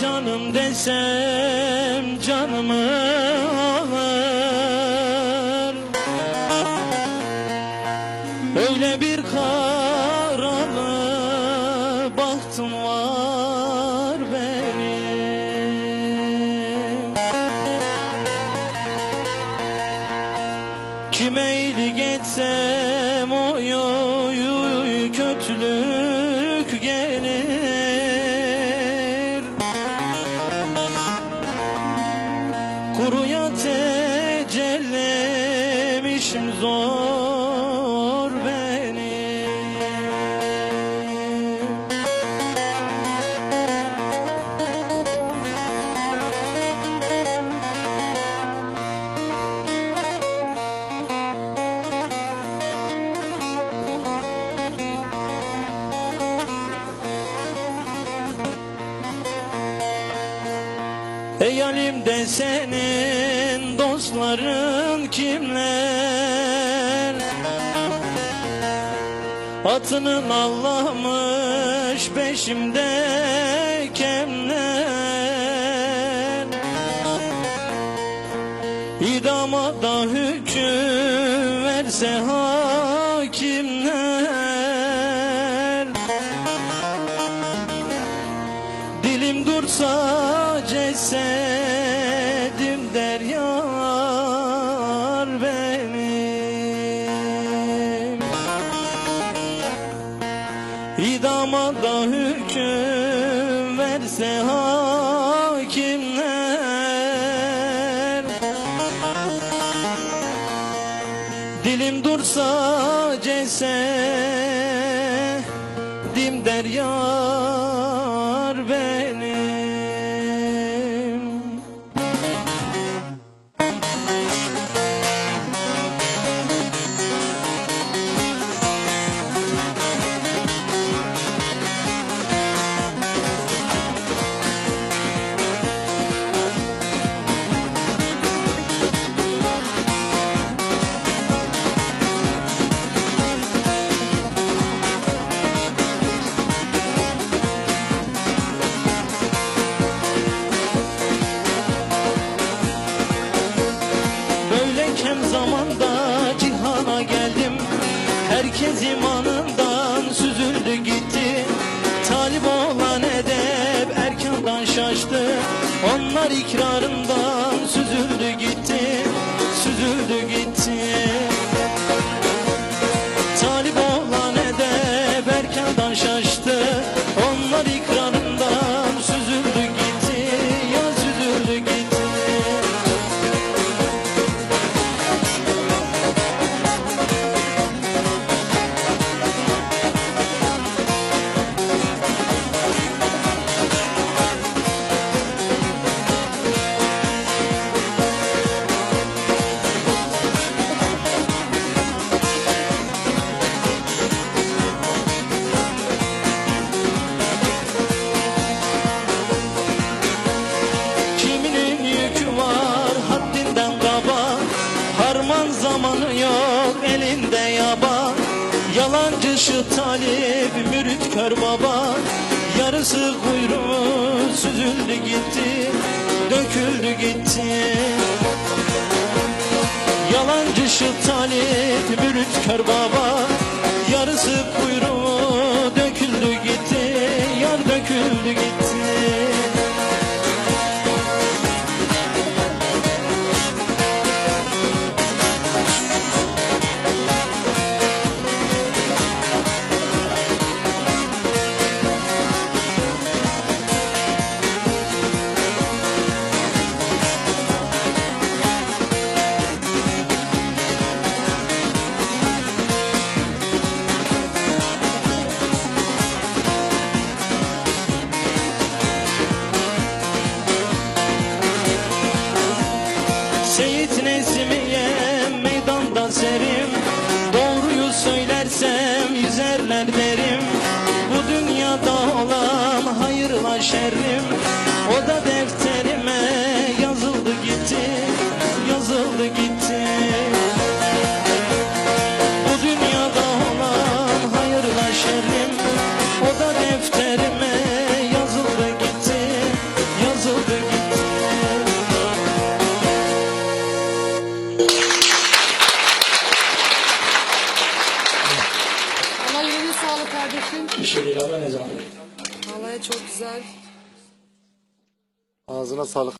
canım desem canımı alır. Öyle bir karalı bahtım var benim. Kime iyilik etsem Ey halimde senin dostların kimler? Atının Allah'mış peşimde hakimler Dilim dursa cesedim der Herkes imanından süzüldü gitti. Talip olan edep erkandan şaştı. Onlar ikrarından süzüldü gitti. Süzüldü gitti Şu talip mürit kör baba. Yarısı kuyruğu süzüldü gitti Döküldü gitti. Yalancı şu talip mürit kör baba meydanda serim Doğruyu söylersem kardeşim? Bir şey değil abla ne zaman? Vallahi çok güzel. Ağzına sağlık.